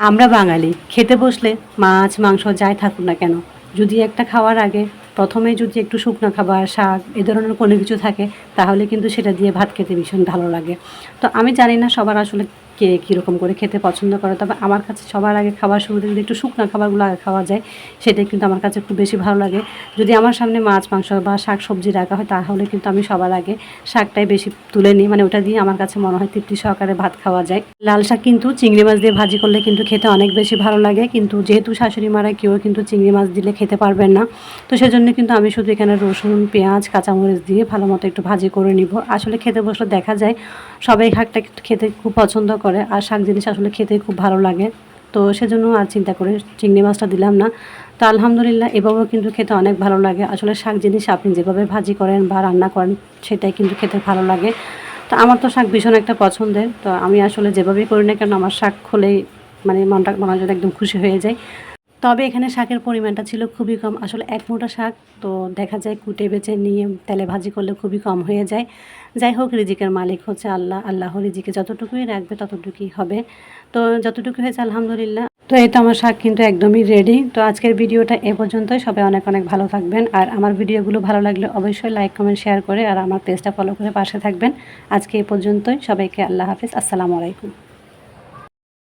আমরা বাঙালি, খেতে বসলে মাছ, মাংস যাই থাকুক না কেন? যদি একটা খাওয়ার আগে প্রথমে যদি একটু শুকনো খাবার, শাক, এ ধরনের কোনো কিছু থাকে, তাহলে কিন্তু সেটা দিয়ে ভাত খেতে ভীষণ ভালো লাগে। তো আমি জানি না সবার আসলে কে কীরকম করে খেতে পছন্দ করে। তবে আমার কাছে সবার আগে খাবার শুরুতে যদি একটু শুকনো খাবারগুলো আগে খাওয়া যায় সেটাই কিন্তু আমার কাছে একটু বেশি ভালো লাগে। যদি আমার সামনে মাছ, মাংস বা শাক সবজি রাখা হয়, তাহলে কিন্তু আমি সবার আগে শাকটাই বেশি তুলে নিই। মানে ওটা দিয়ে আমার কাছে মনে হয় তৃপ্তি সহকারে ভাত খাওয়া যায়। লাল শাক কিন্তু চিংড়ি মাছ দিয়ে ভাজি করলে কিন্তু খেতে অনেক বেশি ভালো লাগে। কিন্তু যেহেতু শাশুড়ি মারা, কেউ কিন্তু চিংড়ি মাছ দিলে খেতে পারবেন না। তো সেজন্য কিন্তু আমি শুধু এখানে রসুন, পেঁয়াজ, কাঁচামরিচ দিয়ে ভালো মতো একটু ভাজি করে নিব। আসলে খেতে বসলে দেখা যায়, সবাই শাকটা খেতে খুব পছন্দ করে। আর শাক জিনিস আসলে খেতে খুব ভালো লাগে। তো সেজন্য আর চিন্তা করে চিংড়ি মাছটা দিলাম না। তো আলহামদুলিল্লাহ এভাবেও কিন্তু খেতে অনেক ভালো লাগে। আসলে শাক জিনিস আপনি যেভাবে ভাজি করেন বা রান্না করেন, সেটাই কিন্তু খেতে ভালো লাগে। তো আমার তো শাক ভীষণ একটা পছন্দের। তো আমি আসলে যেভাবেই করি না কেন, আমার শাক খোলেই মানে মনটা মনে একদম খুশি হয়ে যায়। তবে এখানে শাকের পরিমাণটা ছিল খুবই কম। আসলে এক মোটা শাক, তো দেখা যায় কুটে বেছে নিয়ে তেলে ভাজি করলে খুবই কম হয়ে যায়। যাই হোক, রিজিকের মালিক হচ্ছে আল্লাহ। আল্লাহ রিজিকে যতটুকুই রাখবে ততটুকুই হবে। তো যতটুকু হয়েছে আলহামদুলিল্লাহ। তো এই তো আমার শাক কিন্তু একদমই রেডি তো আজকের ভিডিওটা এ পর্যন্তই। সবাই অনেক অনেক ভালো থাকবেন। আর আমার ভিডিওগুলো ভালো লাগলে অবশ্যই লাইক কমেন্ট শেয়ার করে আর আমার পেজটা ফলো করে পাশে থাকবেন। আজকে এ পর্যন্তই। সবাইকে আল্লাহ হাফিজ। আসসালামু আলাইকুম।